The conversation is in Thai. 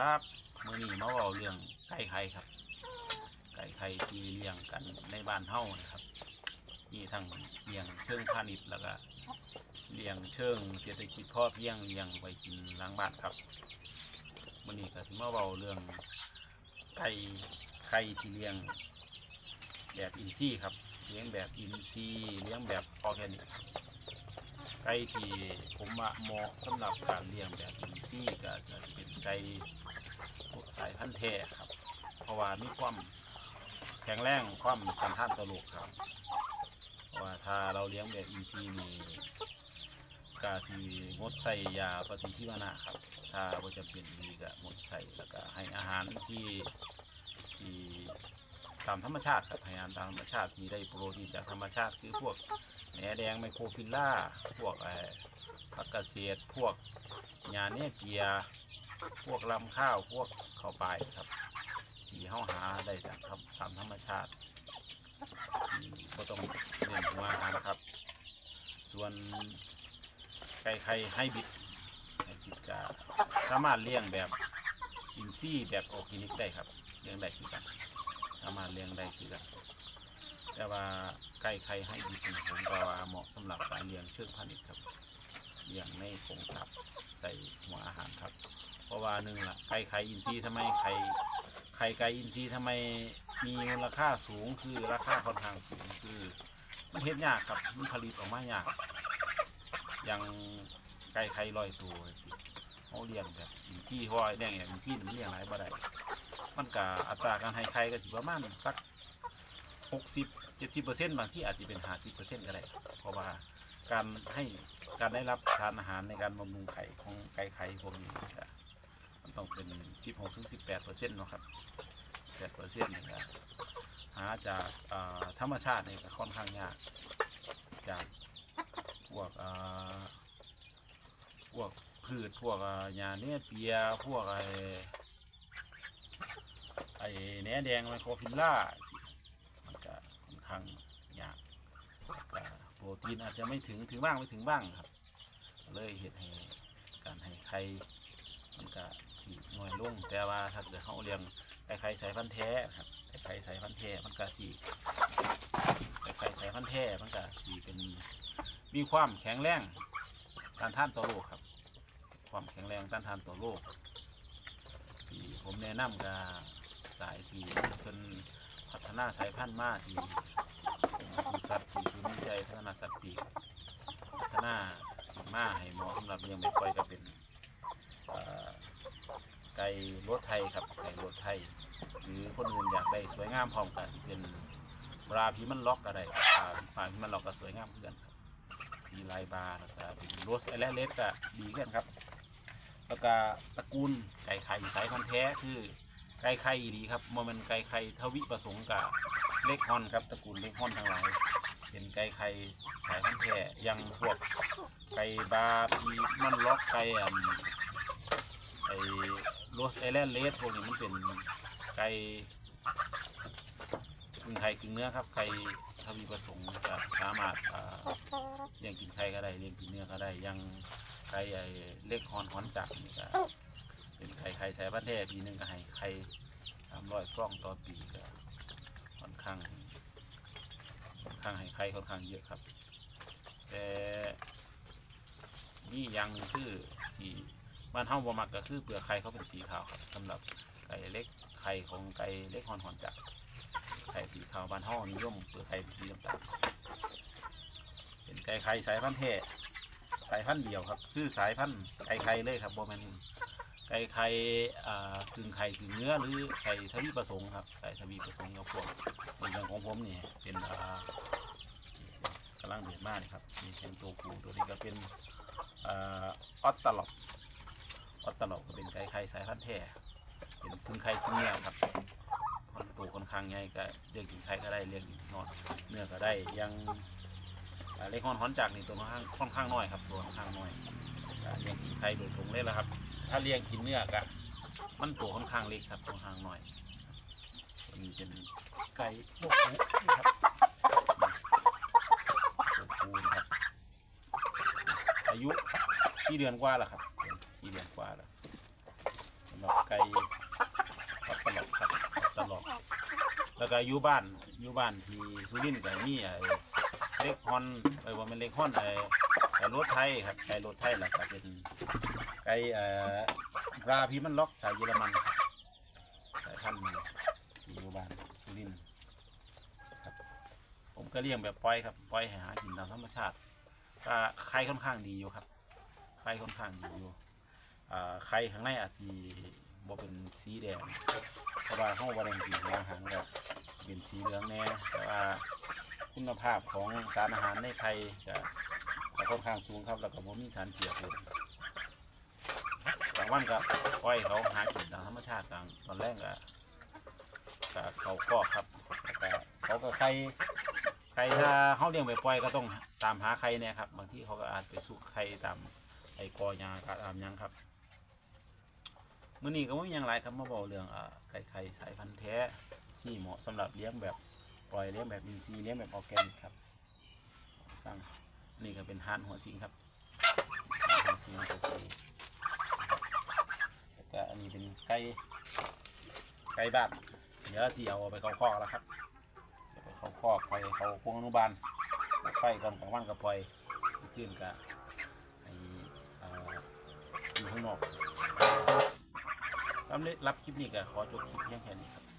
ครับมือนี้มาเว้าเรื่องไก่ไข่ครับ ไก่ไข่ที่เลี้ยงกันในบ้านเฮานะครับมีทั้งเลี้ยงเชิงพาณิชย์แล้วก็เลี้ยงเชิงเศรษฐกิจพ่อเพียงเลี้ยงไว้กินล้างบ้านครับมื้อนี้ก็สิมาเว้าเรื่องไก่ไข่ที่เลี้ยงแบบอินทรีย์ครับเลี้ยงแบบอินทรีย์เลี้ยงแบบออร์แกนิกครับไก่ที่ผมว่าเหมาะสำหรับการเลี้ยงแบบอินทรีย์ก็จะเป็นไก่ สายพันธุ์แท้ครับ เพราะว่ามีความแข็งแรงความต้านทานต่อโรคครับเพราะว่าถ้าเราเลี้ยงแบบอินทรีย์นี่กาสีงดใส่ยาปฏิชีวนะครับ ถ้าว่าจะเป็นดีก็งดใส่แล้วก็ให้อาหารที่ที่ตามธรรมชาติครับให้อาหารตามธรรมชาติที่ได้โปรตีนจากธรรมชาติคือพวกแหนแดงไมโครฟิลล่า พวกผักกระเสียดพวกหญ้าเนี่ยเปีย พวกลำข้าวพวกข้าวปลายครับที่เฮาหาได้จากธรรมตามธรรมชาติก็ต้องเน้นหัวอาหาครับ ส่วนไก่ไข่ให้บิดให้บิดก็สามารถเลี้ยงแบบอินซี่แบบออร์แกนิกได้ครับเลี้ยงได้คือกันสามารถเลี้ยงได้คือกันแต่ว่าไก่ไข่ให้ดีผมผมก็ว่าเหมาะสำหรับการเลี้ยงเชิงพาณิชย์ครับเลี้ยงในกรงตับใส่หัวอาหารครับ เพราะว่าหนึ่งละไก่ไข่อินทรีย์ทำไมไข่ไข่ไก่อินทรีย์ทำไมมีมูลค่าสูงคือราคาค่อนข้างสูงคือ มันเฮ็ดยากครับมันผลิตออกมายากอย่างไก่ไข่ลอยตัวสิเขาเลี้ยงแบบอินทรีย์เพราะว่าแดงอย่างอินทรีย์มันเลี้ยงหลายบ่ได้มันก็อัตราการให้ไข่ก็สิประมาณสักหกสิบเจ็ดสิบเปอร์เซ็นต์บางที่อาจจะเป็นห้าสิบเปอร์เซ็นต์ก็ได้เพราะว่าการให้การได้รับสารอาหารในการบำรุงไข่ของไก่ไข่พวกนี้ก็มัน ต้องเป็นสิบหกถึงสิบแปดเปอร์เซ็นต์นะครับแปดเปอร์เซ็นต์นี่ก็หาจากาธรรมชาตินี่ก็ค่อนข้างยาก จากพวกพวกพืชพวกอ่าหญ้าเนี่ยเปียพวกไอ้ไอ้แหนแดงไมโครฟิลล่ามันก็ค่อนข้างยากโปรตีนอาจจะไม่ถึงถึงบ้างไม่ถึงบ้างครับ เลยเหตุให้การให้ไข่ มันก็สีน้อยลงแต่ว่าถ้าเกิดเขาเลี้ยงไก่ไข่สายพันธุ์แท้ครับไก่ไข่สายพันธุ์แท้มันก็สีไก่ไข่สายพันธุ์แท้มันก็สีเป็นมีความแข็งแรงต้านทานต่อโรคครับ ความแข็งแรงต้านทานต่อโรคที่ผมแนะนำกับสายที่เพิ่นพัฒนาสายพันธุ์มาที่สูสัตว์ที่ศูนย์วิจัยพัฒนาสัตว์ปีกพัฒนามาให้เหมาะสำหรับเลี้ยงแบบปล่อยก็เป็นอ่อ ไก่รถไทยครับไก่รถไทย หรือคนอื่นอยากได้สวยงามพร้อมกันเป็นปลาพีมันล็อกก็ไรปลาปลาพีมันล็อกก็สวยงามเหมือนกันสีลายบาร์แล้วก็เป็นโรสไอแลนเลสก็ดีเหมือนกันครับ แล้วก็ตระกูลไก่ไข่สายพันธุ์แท้คือไก่ไข่ดีครับโมเมนไก่ไข่ทวิประสงค์กับเล็กฮอนครับตระกูลเล็กฮอนทั้งหลายเป็นไก่ไข่สายพันธุ์แท้อยังพวกไก่บาร์พีมันล็อกไก่ ไอ้โรสไอแลนด์เลสพวกนี้มันเป็นไก่กึ่งไข่กึ่งเนื้อครับไก่ทวีประสงค์จะสามารถอ่าเลี้ยงกินไข่ก็ได้เลี้ยงกินเนื้อก็ได้อยังไก่ไอ้เล็กฮอนฮอนจักรนี่ก็เป็นไข่ไข่สายพันธุ์แท้ปีหนึ่งก็ให้ไข่สามร้อยฟองต่อปีก็ค่อนข้างค่อนข้างให้ไข่ค่อนข้างเยอะครับ แต่นี่ยังหนึ่งคือที่ บ้านเฮาบ่มักก็คือเปลือกไข่เขาเป็นสีขาวครับสำหรับไก่เล็กไข่ของไก่เล็กหอนหอนจักไข่สีขาวบ้านเฮานิยมเปลือกไข่สีน้ำตาลเป็นไก่ไข่สายพันธุ์แท้สายพันธุ์เดียวครับ คือสายพันธุ์ไก่ไข่เลยครับบ่แม่นไก่ไข่กึ่งไข่กึ่งเนื้อหรือไข่ทวีประสงค์ครับไก่ทวีประสงค์กับพวกอย่างของผมนี่เป็นกำลังเดือดมากนี่ครับมีเป็นตัวกูตัวนี้ก็เป็นออตตลอก ออตตลกก็เป็นไก่ไข่สายพันธุ์แท้เป็นกึ่งไข่กึ่งเนื้อครับมันตัวค่อนข้างใหญ่ก็เลี้ยงกินไข่ก็ได้เลี้ยงกินนอนเนื้อก็ได้ยังเล็กฮอนฮอนจากนี่ตัวค่อนข้างค่อนข้างน้อยครับตัวค่อนข้างน้อยเลี้ยงกินไข่โดยตรงเลยละครับ ถ้าเลี้ยงกินเนื้อกะมันตัวค่อนข้างเล็กครับค่อนข้างน้อยตัวนี้เป็นไก่พวกนี้ครับปู่ครับอายุสี่เดือนกว่าแล้วครับ สี่เดือนกว่าแล้วำหรับไก่ปักตลอดครับปักตลอดแล้วก็อยู่บ้านอยู่บ้านที่สุรินทร์ก็มีไอ้เล็กฮอนไอ้ว่ามันเล็กฮอนไอ้ไก่รถไทยครับไก่รถไทยแหล้วก็เป็นไก่เอ่อราพีมันล็อกสายเยอรมันสายพันธุ์นี้ที่อยู่บ้านสุรินทร์ครับผมก็เลี้ยงแบบปล่อยครับปล่อยให้หากินตามธรรมชาติก็ไข่ค่อนข้างดีอยู่ครับไข่ค่อนข้างดีอยู่ ไข่ข้างในอาจจะบ่เป็นสีแดงเพราะว่าเฮาบ่ได้กินหัวอาหารก็เป็นสีเหลืองแน่แต่ว่าคุณภาพของสารอาหารในไข่จะจะค่อนข้างสูงครับแล้วก็บ่มีสารเจือปนบางวันก็ปล่อยเขาหากินตามธรรมชาติตามตอนแรกก็ก็เขาคอครับแล้วก็เขาก็ไข่ไข่ถ้าเฮาเลี้ยงไปปล่อยก็ต้องตามหาไข่เนี่ยครับ บางที่เขาก็อาจไปสุกไข่ตามไอ้กอยากาตามยังครับ มื้อนี้ก็ไม่มีหยังไรครับมาบอกเรื่องอ่าไก่ไข่สายพันธุ์แท้ที่เหมาะสำหรับเลี้ยงแบบปล่อยเลี้ยงแบบอินทรีย์เลี้ยงแบบออร์แกนิกครับสั่งนี่ก็เป็นฮานหัวสิงครับหัวสิงตัวผู้แล้วก็อันนี้เป็นไก่ไก่บ้านเดี๋ยวสิเอาไปเข้าคอกแล้วครับเดี๋ยวไปเข้าคอกไปเขาพวงอนุบาลไฟก่อนกลางวันก็ปล่อยขึ้นกับไอ้อยู่ข้างนอก รับคลิปนี้ก็ขอจบคลิปเพียงแค่นี้ครับ